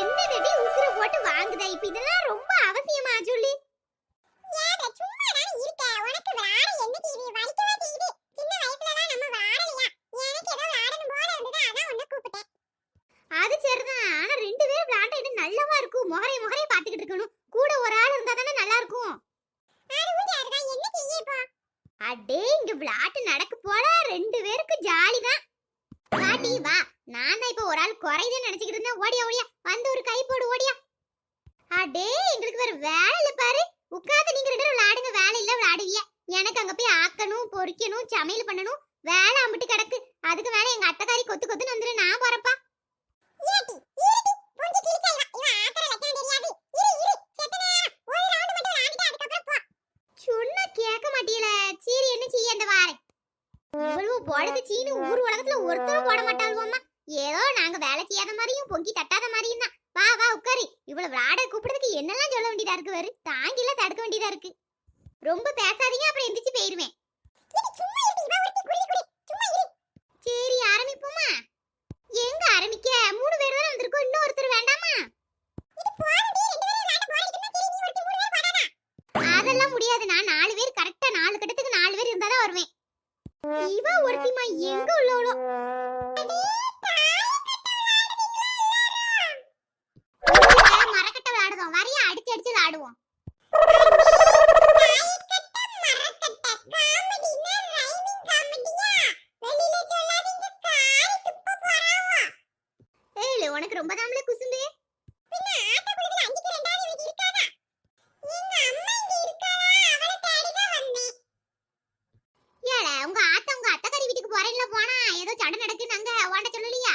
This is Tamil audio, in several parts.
என்னடி உசுர போட்டு வாங்குத? இப்ப இதெல்லாம் ரொம்ப அவசியமா சொல்லி அது சரிதான். ஆனா ரெண்டு பேரும் விளையாண்ட இன்னும் நல்லவா இருக்கும்? முகரை முகரை பாத்துக்கிட்டு இருக்கணும். கூட ஒரு ஆள் இருந்தா தானே நல்லா இருக்கும். அடே இங்க விளையாட்டு நடக்க போல ரெண்டு பேருக்கு ஜாலி தான் பாட்டி வா. நான் தான் இப்ப ஒரு ஆள் குறையுதுன்னு நினைச்சுக்கிட்டு இருந்தேன். ஓடியா ஓடியா. வந்து ஒரு கை போடு ஓடியா. அடே எங்களுக்கு வேற வேலை இல்ல பாரு. உட்காந்து நீங்க ரெண்டு விளையாடுங்க. வேலை இல்ல விளையாடுவீங்க எனக்கு அங்க போய் ஆக்கணும் பொரிக்கணும் சமையல் பண்ணணும். வேலை அம்பிட்டு கிடக்கு. அதுக்கு மேல எங்க அத்தைக்காரி கொத்து கொத்துன்னு வந்துரு. நான் போறப்பா. சொன்னா கேட்க மாட்டீல சரி என்ன செய்ய அந்த வாரேன் இவ்வளவு போடுறது சீனு ஊர் உலகத்துல ஒருத்தரும் போட மாட்டாளுவோம்மா ஏதோ நாங்க வேலை செய்யாத மாதிரியும் பொங்கி தட்டாத மாதிரியும் தான். வா வா உட்காரு இவ்வளவு விளாட கூப்பிடுறதுக்கு என்னெல்லாம் சொல்ல வேண்டியதா இருக்கு வரு தாங்கில தடுக்க வேண்டியதா இருக்கு. ரொம்ப பேசாதீங்க அப்புறம் எந்திரிச்சு போயிருவேன். அடிச்சு அடிச்சு விளையாடுவோம் ஏய் உனக்கு ரொம்ப தாமல குசும்பு ஏல உங்க ஆத்தா உங்க அத்தைக்காரி வீட்டுக்கு போறேன்ல போனா ஏதோ சடை நடக்குன்னு அங்க ஓண்ட சொல்லலையா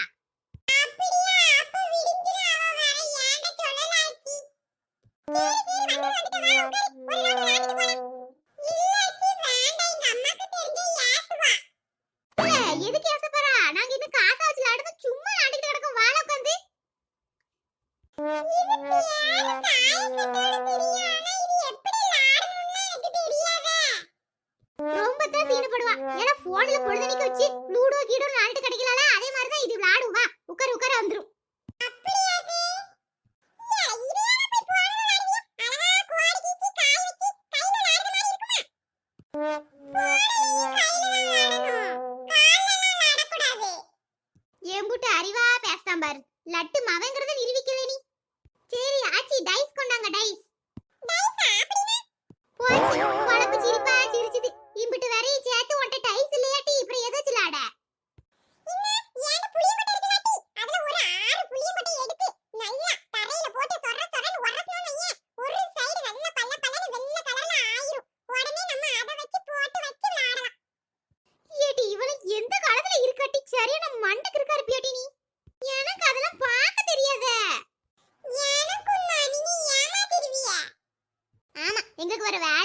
ஏல, எதுக்கு ஏசப்பறா நாங்க இன்னும் காசா வச்சு விளையாடுறது சும்மா ஆடிட்டு கிடக்கும் வாழ உட்காந்து ரொம்ப தான் சீனப்படுவா. ஏன்னா போன்ல பொழுதனைக்கு வச்சு லூடோ கீடோ விளையாட்டு கிடைக்கலால அதே மாதிரி தான் இது விளையாடும் வா உட்கார உட்கார வந்துரும். எம்புட்டு அறிவா பேசாம பாரு. லட்டு மவங்கிறத நிரூபிக்கவே Paradise.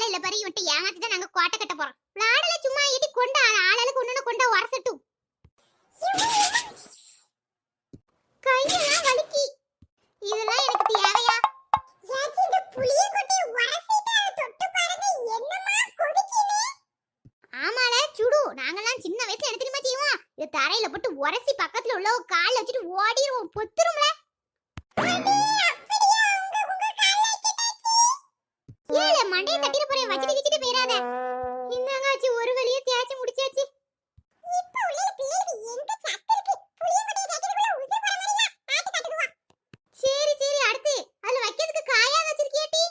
வேலை இல்ல பாரு இவன்ட்டு ஏமாத்தி தான் நாங்க கோட்டை கட்ட போறோம். விளாடல சும்மா ஏட்டி கொண்டு ஆளாளுக்கு ஒண்ணு கொண்டு உரசட்டும் கையெல்லாம் வலிக்கி. இதெல்லாம் எனக்கு தேவையா? ஆமால சுடு. நாங்கெல்லாம் சின்ன வயசுல என்ன செய்வோம். இது தரையில போட்டு உரசி பக்கத்துல உள்ள கால வச்சுட்டு ஓடிடுவோம். பொத்துரும்ல ஏல மண்டைய தட்டிர போறேன் வச்சிட்டு கிச்சிட்டு போயிராத இந்தாங்க ஆச்சு ஒரு வழியா தேய்ச்சி முடிச்சாச்சு. சரி சரி அடுத்து. அதுல வைக்கிறதுக்கு காயா? வச்சிருக்கியாட்டி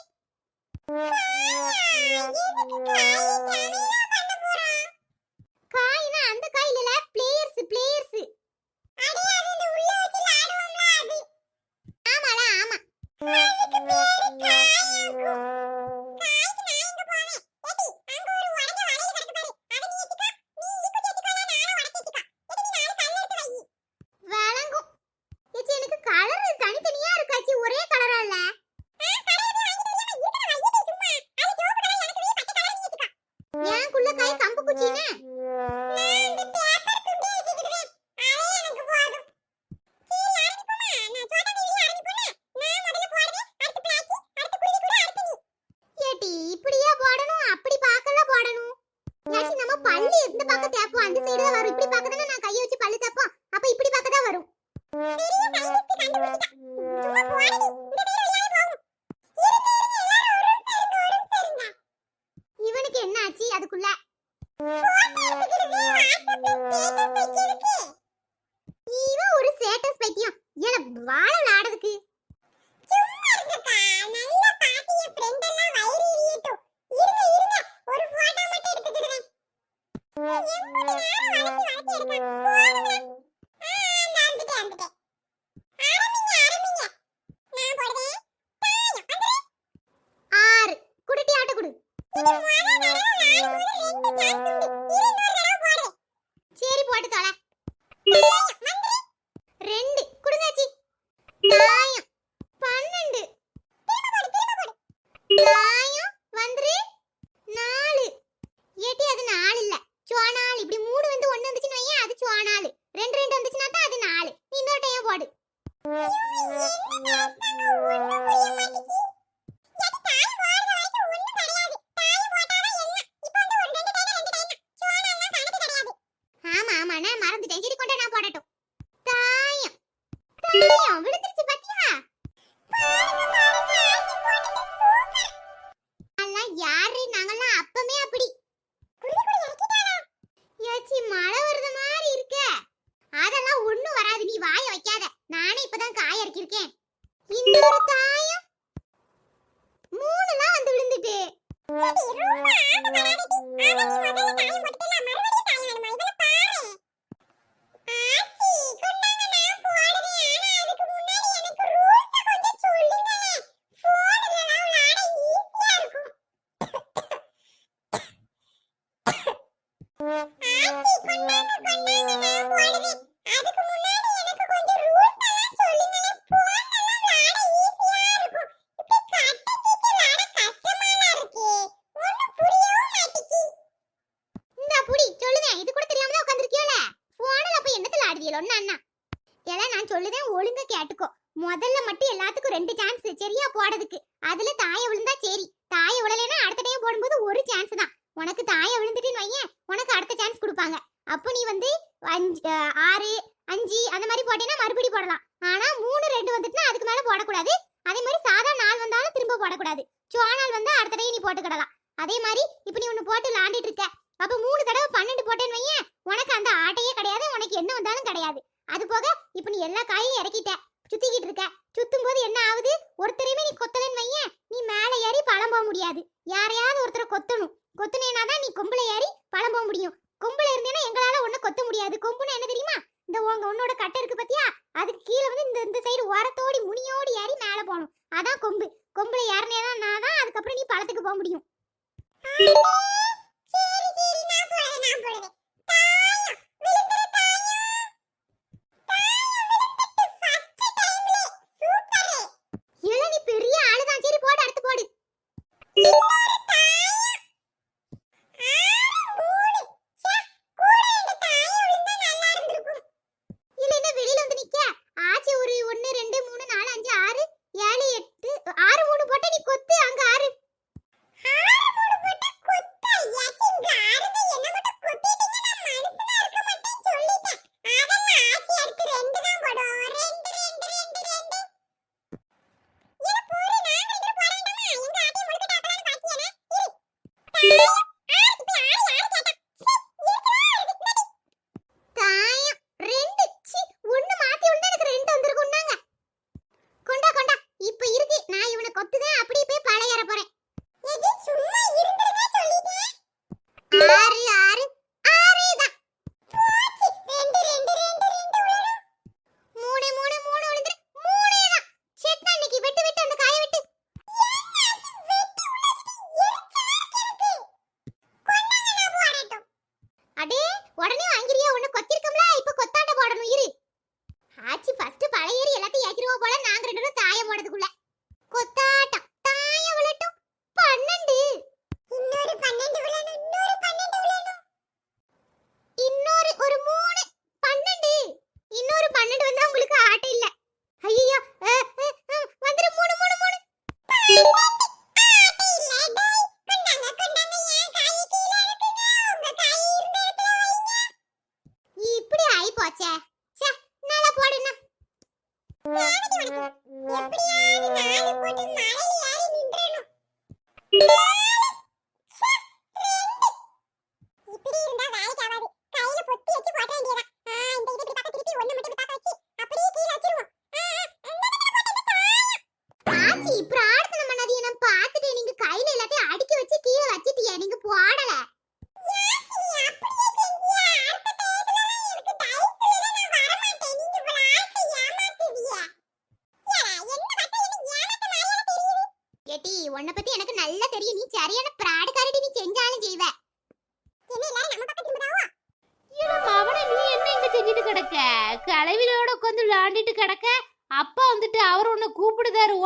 இப்படியே போடணும் அப்படி பார்க்கல போடணும். யாச்சி நம்ம பல்லு எந்த பக்கம் தேப்போம் அந்த சைடு தான் வரும். இப்படி பார்க்க நான் கையை வச்சு பல்லு தேப்போம். அப்ப இப்படி பார்க்க தான் வரும். இவனுக்கு என்ன ஆச்சு அதுக்குள்ள? இவன் ஒரு ஸ்டேட்டஸ் பைத்தியம். ஏன்னா வாழ சரி போட்டு தொலை. ரெண்டு. குடுங்காச்சி. தாயம். பன்னெண்டு. திரும்ப தாயம். வந்துரு நாலு. ஏட்டி அது நாலு இல்ல. சுவானாலு இப்படி மூணு வந்து ஒண்ணு வந்துச்சுன்னு வையேன் அது சுவானாலு கேட்டுக்கோ முதல்ல மட்டும் எல்லாத்துக்கும் ரெண்டு சான்ஸ் சரியா போடுறதுக்கு அதுல தாய விழுந்தா சரி. தாய விழலைன்னா அடுத்த டைம் போடும்போது ஒரு சான்ஸ் தான். உனக்கு தாய விழுந்துட்டுன்னு வையேன். உனக்கு அடுத்த சான்ஸ் கொடுப்பாங்க. அப்போ நீ வந்து அஞ்சு ஆறு அஞ்சு அந்த மாதிரி போட்டேன்னா மறுபடி போடலாம். ஆனா மூணு ரெண்டு வந்துட்டுனா அதுக்கு மேல போடக்கூடாது. அதே மாதிரி சாதா நாள் வந்தாலும் திரும்ப போடக்கூடாது. சுவானால் வந்தா அடுத்த டைம் நீ போட்டுக்கிடலாம். அதே மாதிரி இப்போ நீ ஒன்று போட்டு விளாண்டுட்டு இருக்க. அப்ப மூணு தடவை பன்னெண்டு போட்டேன்னு வையேன். உனக்கு அந்த ஆட்டையே கிடையாது. உனக்கு என்ன வந்தாலும் கிடையாது. அது போக இப்போ நீ எல்லா காயும் இறக்கிட்ட. சுத்திக்கிட்டு இருக்க. சுத்தும் போது என்ன ஆகுது? ஒருத்தரையுமே நீ கொத்தலன்னு வைய நீ மேலே ஏறி பழம் போக முடியாது. யாரையாவது ஒருத்தரை கொத்தணும். கொத்துனேனா தான் நீ கொம்புல ஏறி பழம் போக முடியும். கொம்புல இருந்தேன்னா எங்களால ஒண்ணு கொத்த முடியாது. கொம்புனா என்ன தெரியுமா? இந்த உங்க உன்னோட கட்டை இருக்கு பத்தியா? அதுக்கு கீழே வந்து இந்த இந்த சைடு உரத்தோடி முனியோடி ஏறி மேலே போகணும். அதான் கொம்பு. கொம்புல ஏறினேதான் நான் தான் அதுக்கப்புறம் நீ பழத்துக்கு போக முடியும். சரி சரி நான் போறேன் நான் போறேன்.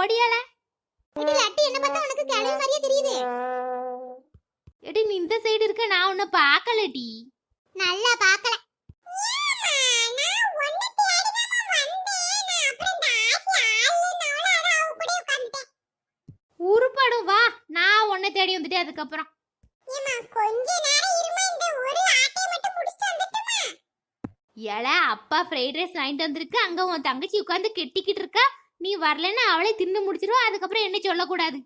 ஓடியால இடி லட்டு என்ன பார்த்தா உனக்கு கிளவி மாதிரியே தெரியுது. எடி நீ இந்த சைடு இருக்க நான் உன்னை பார்க்கலடி. நல்லா பார்க்கல. உருப்படும் வா. நான் உன்னை தேடி வந்துட்டேன் அதுக்கப்புறம். கொஞ்ச நேரம் இருமா இந்த ஒரு ஆட்டை மட்டும் முடிச்சிட்டு வந்துட்டுமா? ஏல அப்பா ஃப்ரைட் ரைஸ் வாங்கிட்டு வந்திருக்கு. அங்க உன் தங்கச்சி உட்காந்து கெட்டிக்கிட்டு இருக்கா? நீ வரலன்னா அவளே தின்னு முடிச்சிருவா அதுக்கப்புறம் என்ன சொல்லக்கூடாது.